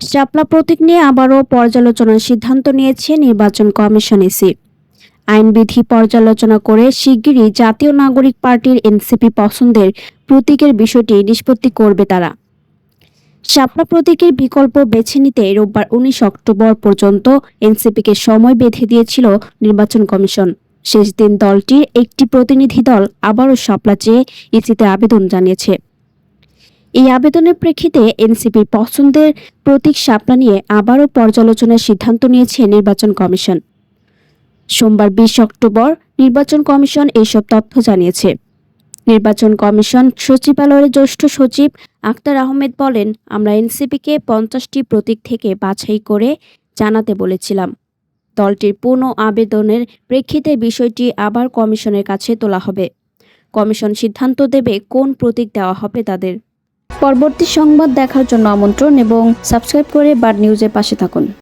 শাপলা প্রতীক নিয়ে আবারও পর্যালোচনার সিদ্ধান্ত নিয়েছে নির্বাচন কমিশন এসি। আইনবিধি পর্যালোচনা করে শিগগিরই জাতীয় নাগরিক পার্টির এনসিপি পছন্দের প্রতীকের বিষয়টি নিষ্পত্তি করবে তারা। শাপলা প্রতীকের বিকল্প বেছে নিতে রোববার উনিশ অক্টোবর পর্যন্ত এনসিপিকে সময় বেঁধে দিয়েছিল নির্বাচন কমিশন। শেষ দিন দলটির একটি প্রতিনিধি দল আবারও শাপলা চেয়ে ইসিতে আবেদন জানিয়েছে। এই আবেদনের প্রেক্ষিতে এনসিপির পছন্দের প্রতীক শাপলা নিয়ে আবারও পর্যালোচনার সিদ্ধান্ত নিয়েছে নির্বাচন কমিশন। সোমবার বিশ অক্টোবর নির্বাচন কমিশন এইসব তথ্য জানিয়েছে। নির্বাচন কমিশন সচিবালয়ের জ্যেষ্ঠ সচিব আক্তার আহমেদ বলেন, আমরা এনসিপিকে পঞ্চাশটি প্রতীক থেকে বাছাই করে জানাতে বলেছিলাম। দলটির পুনঃ আবেদনের প্রেক্ষিতে বিষয়টি আবার কমিশনের কাছে তোলা হবে। কমিশন সিদ্ধান্ত দেবে কোন প্রতীক দেওয়া হবে তাদের। পরবর্তী সংবাদ দেখার জন্য আমন্ত্রণ এবং সাবস্ক্রাইব করে বার নিউজের পাশে থাকুন।